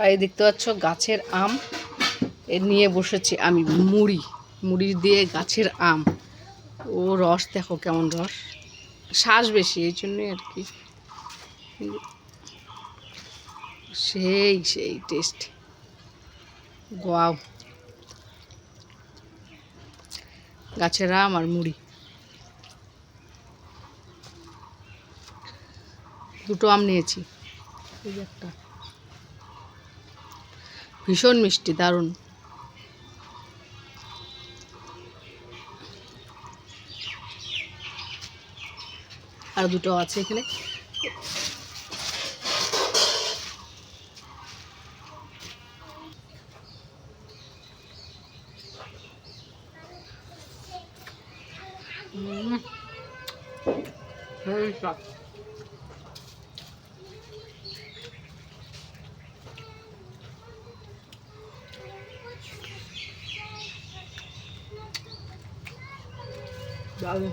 আর এই দেখতে পাচ্ছ, গাছের আম। এ নিয়ে বসেছি আমি, মুড়ি। মুড়ি দিয়ে গাছের আম। ও রস, দেখো কেমন রস। শ্বাস বেশি, এই জন্যই আর কি। সেই সেই টেস্ট গোয়াও গাছের আম আর মুড়ি। দুটো আম নিয়েছি। এই একটা। ভীষণ মিষ্টি দারুণ। আর দুটো আছে এখানে। উম, সেই দারুণ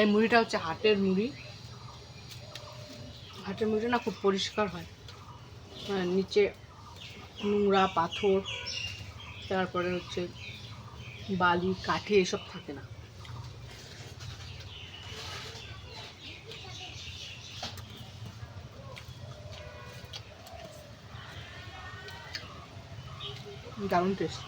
এই মুড়িটা হচ্ছে হাটের মুড়ি। হাটের মুড়িটা না খুব পরিষ্কার হয়। হ্যাঁ নিচে নোংরা পাথর তারপরে হচ্ছে বালি কাঠি এসব থাকে না। দারুণ টেস্ট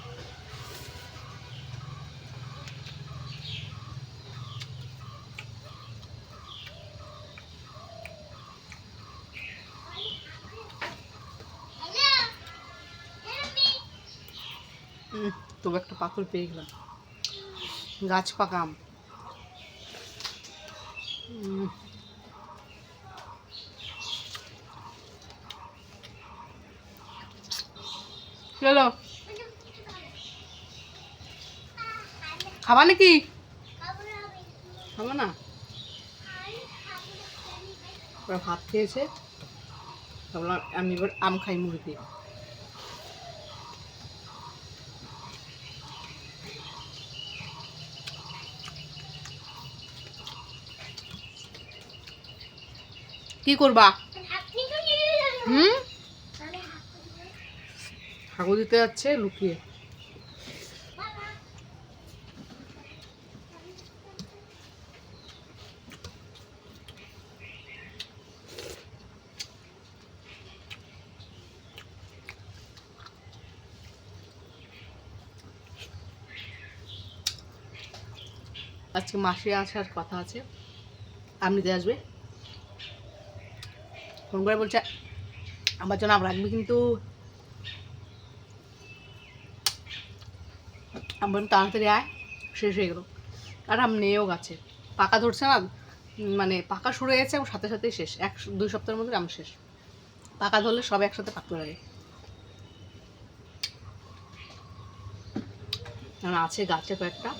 তবু একটা পাথর পেয়ে গেলাম। গাছ পাকা আম উম। চলো খাবা নাকি? খাব না? ওরা ভাত খেয়েছে। আমি এবার আম খাই মুড়ি দিয়ে কি করবা? হুম? হাগু দিতে যাচ্ছে লুকিয়ে। আজকে মাসে আসার কথা আছে। আপনিতে আসবে? ফোন করে বলছে, আমার জন্য আম রাখবি কিন্তু। আমি বললাম, তাড়াতাড়ি আয়, শেষ হয়ে গেলো। আর আম নেও গাছে। পাকা ধরছে না মানে পাকা শুরু হয়ে গেছে এবং সাথে সাথেই শেষ। এক দুই সপ্তাহের মধ্যে আম শেষ। পাকা ধরলে সব একসাথে পাকতে লাগে আছে গাছে কয়েকটা।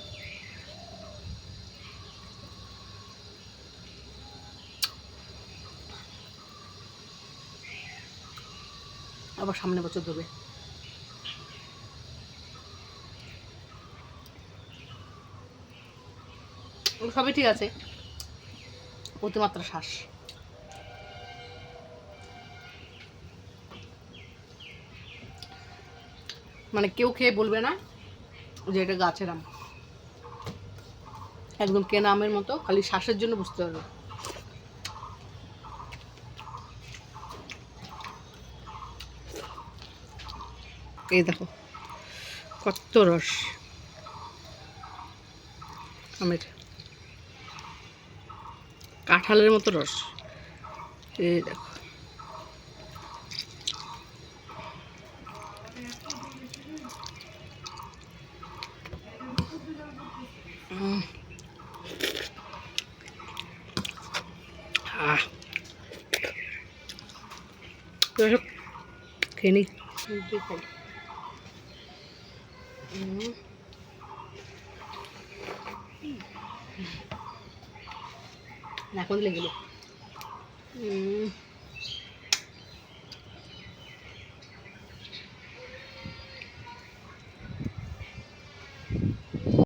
আবার সামনে বছর ধরবে। সবই ঠিক আছে। অতিমাত্রা শ্বাস। মানে কেউ খেয়ে বলবে না যে এটা গাছের আম। একদম কেনা আমের মতো, খালি শ্বাসের জন্য বুঝতে পারবে। এই দেখো কত রস। আমের কাঁঠালের মতো রস। এই দেখো। খেয়ে নিই। খাই নাক লেগে গেল